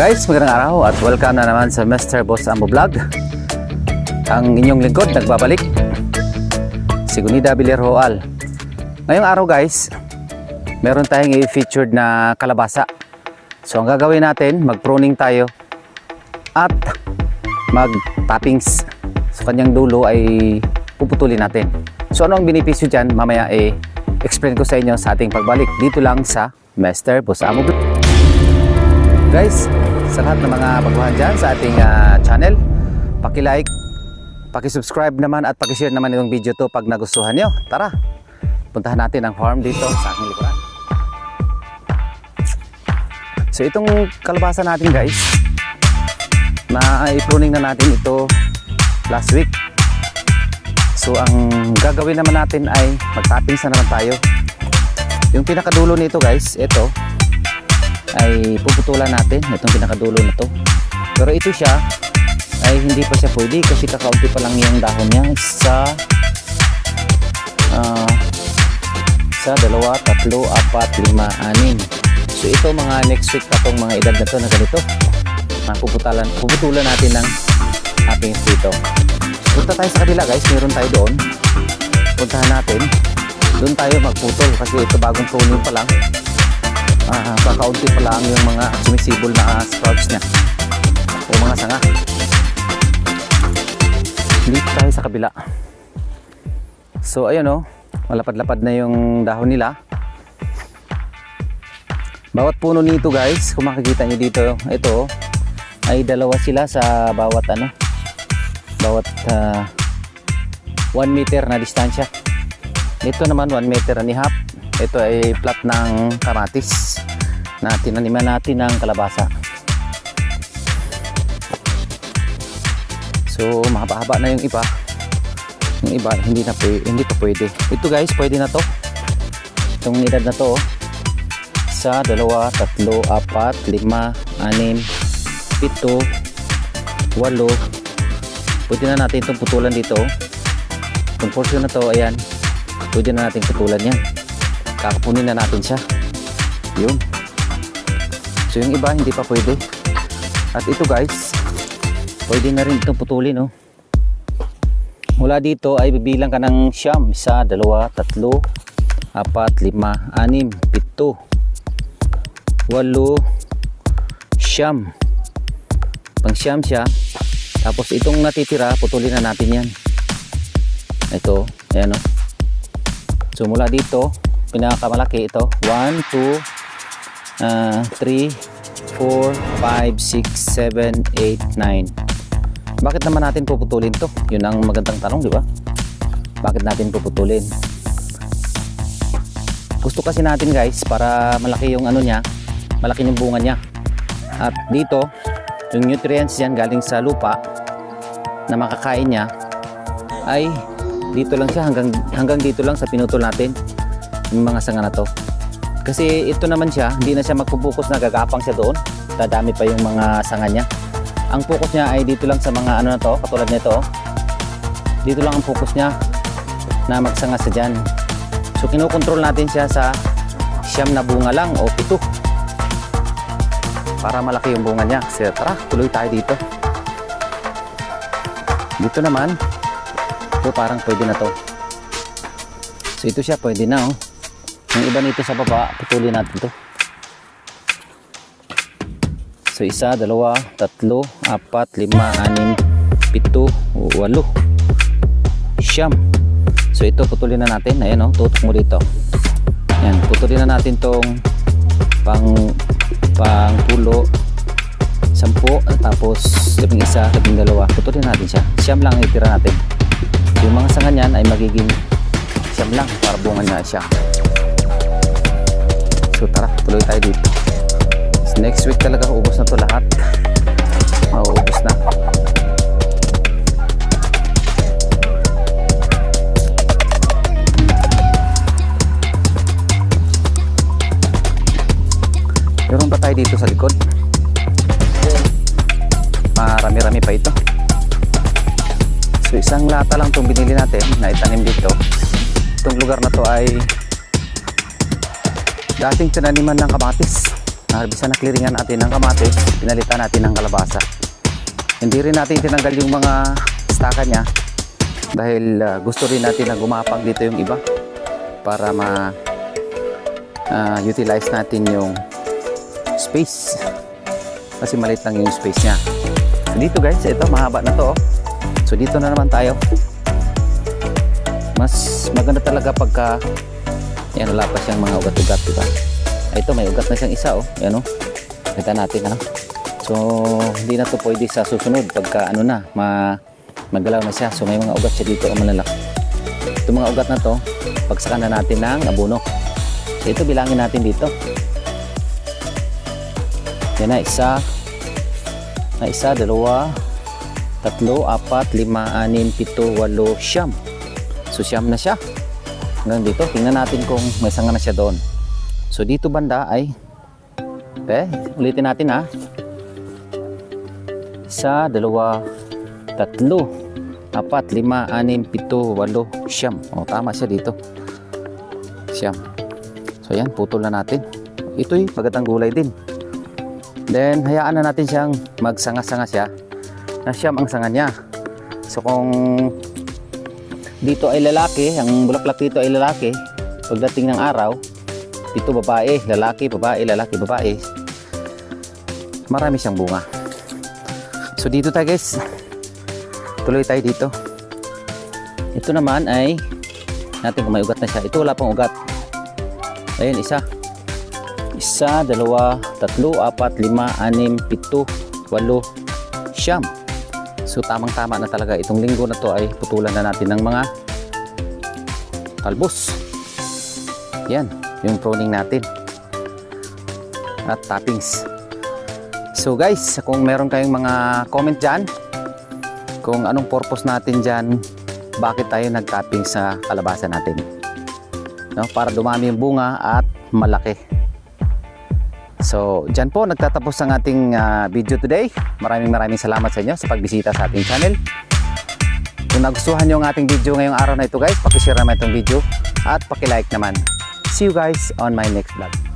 Guys, magandang araw at welcome na naman sa Mr. Boss Ambo Vlog. Ang inyong lingkod nagbabalik. Si Gunida Villarroal. Ngayong araw guys, meron tayong i-featured na kalabasa. So ang gagawin natin, mag-pruning tayo at mag-toppings. So kanyang dulo ay puputulin natin. So ano ang benepisyo dyan? Mamaya eh, explain ko sa inyo sa ating pagbalik dito lang sa Mr. Boss Ambo Vlog. Guys, sa lahat ng mga baguhan dyan sa ating ah, channel, paki-like, paki-subscribe naman at paki-share naman itong video to pag nagustuhan nyo. Tara, puntahan natin ang farm dito sa aking likuran. So itong kalabasa natin guys, na i-pruning na natin ito last week. So ang gagawin naman natin ay mag-toppings na naman tayo. Yung pinakadulo nito guys, ito, ay puputulan natin itong pinakadulo na to. Pero ito siya ay hindi pa siya pwede kasi kakaunti pa lang yung dahon niya sa ah, sa dalawa, tatlo, apat, lima, anim. So ito mga next week na tong mga edad na to na ganito. Na puputulan, puputulan natin ng ating dito punta tayo sa kabila guys. Meron tayo doon. Puntahan natin. Doon tayo magputol kasi ito bagong pruning pa lang ah, kakaunti pa lang yung mga sumisibol na sprouts niya. O mga sanga. Dito tayo sa kabila. So ayun o malapad-lapad na yung dahon nila. Bawat puno nito guys kung makikita nyo dito ito ay dalawa sila sa bawat ano bawat 1 meter na distansya. Ito naman 1 meter and a half ito ay plat ng kamatis na tinaniman natin ng kalabasa. So mahaba-haba na yung iba. Yung iba hindi na hindi pa pwede. Ito guys pwede na to. Itong edad na to oh. sa dalawa, tatlo, apat, lima, anim, pito, walo. Pwede na natin itong putulan dito. Itong portion na to ayan. Pwede na natin putulan yan kakapunin na natin siya. Yun. So yung iba hindi pa pwede. At ito guys pwede na rin itong putulin oh. mula dito ay bibilang ka ng siyam isa, dalawa, tatlo apat, lima, anim, pito walo siyam. Pang siyam siya. Tapos itong natitira putulin na natin yan. Ito, ayan oh. so mula dito pinakamalaki ito 1, 2, uh, 3, 4, 5, 6, 7, 8, 9 bakit naman natin puputulin to? yun ang magandang tanong di ba? bakit natin puputulin? gusto kasi natin guys para malaki yung ano niya malaki yung bunga niya at dito yung nutrients yan galing sa lupa na makakain niya ay dito lang siya hanggang, hanggang dito lang sa pinutol natin yung mga sanga na to. Kasi ito naman siya hindi na siya magpupukus na gagapang siya doon. Dadami pa yung mga sanga niya. Ang focus niya ay dito lang sa mga ano na to katulad nito. Dito lang ang focus niya na magsanga sa dyan. So kinokontrol natin siya sa siyam na bunga lang o pito. Para malaki yung bunga niya. Kasi tara tuloy tayo dito. Dito naman ito parang pwede na to. So ito siya pwede na oh yung iba nito sa baba putulin natin to. So isa, dalawa, tatlo, apat, lima, anim, pito, walo. Siyam. So ito putulin na natin. Ayan oh tutok mo dito. Yan putulin na natin tong pang pang pulo. Sampu tapos labing isa, labing dalawa. Putulin natin siya. Siyam lang ang itira natin. Yung mga sanga niyan ay magiging siyam lang para bunga niya siya so tara tuloy tayo dito. Next week talaga ubos na to lahat. Mauubos na. Meron pa tayo dito sa likod? Marami-rami pa ito. So isang lata lang itong binili natin na itanim dito. Itong lugar na to ay dating tinaniman ng kamatis Naharbisa na clearingan natin ng kamatis, pinalitan natin ng kalabasa. Hindi rin natin tinanggal yung mga staka niya dahil ah, gusto rin natin na gumapang dito yung iba para ma ah, utilize natin yung space kasi maliit lang yung space niya. So dito guys, ito mahaba na to. oh. So dito na naman tayo. Mas maganda talaga pagka yan wala pa siyang mga ugat-ugat, diba? Ay, ito may ugat na siyang isa oh. Yan oh. Kita natin ha. So hindi na to pwede sa susunod pagka ano na, ma magalaw na siya. So may mga ugat siya dito ang malalaki. Itong mga ugat na to, pagsakan na natin ng abono. So ito bilangin natin dito. Yan na, isa, na isa, dalawa, tatlo, apat, lima, anim, pito, walo, siyam. So siyam na siya. Hanggang dito, tingnan natin kung may sanga na siya doon. So dito banda ay, okay, ulitin natin ha. Isa, dalawa, tatlo, apat, lima, anim, pito, walo, siyam. O, tama siya dito. Siyam. So yan, putol na natin. Ito'y pagatang gulay din. Then, hayaan na natin siyang magsanga-sanga siya na siyam ang sanga niya. So, kung dito ay lalaki, ang bulaklak dito ay lalaki, pagdating ng araw, dito babae, lalaki, babae, lalaki, babae, marami siyang bunga. So, dito tayo guys, tuloy tayo dito. Ito naman ay, natin kung may ugat na siya. Ito wala pang ugat. Ayun, isa isa, dalawa, tatlo, apat, lima, anim, pito, walo, siyam. So tamang-tama na talaga itong linggo na to ay putulan na natin ng mga talbos. Yan, yung pruning natin. At toppings. So guys, kung meron kayong mga comment dyan, kung anong purpose natin dyan, bakit tayo nag-topping sa kalabasa natin. No, para dumami yung bunga at malaki. So, dyan po nagtatapos ang ating ah, video today. Maraming maraming salamat sa inyo sa pagbisita sa ating channel. Kung nagustuhan nyo ang ating video ngayong araw na ito guys, pakishare naman itong video at pakilike naman. See you guys on my next vlog.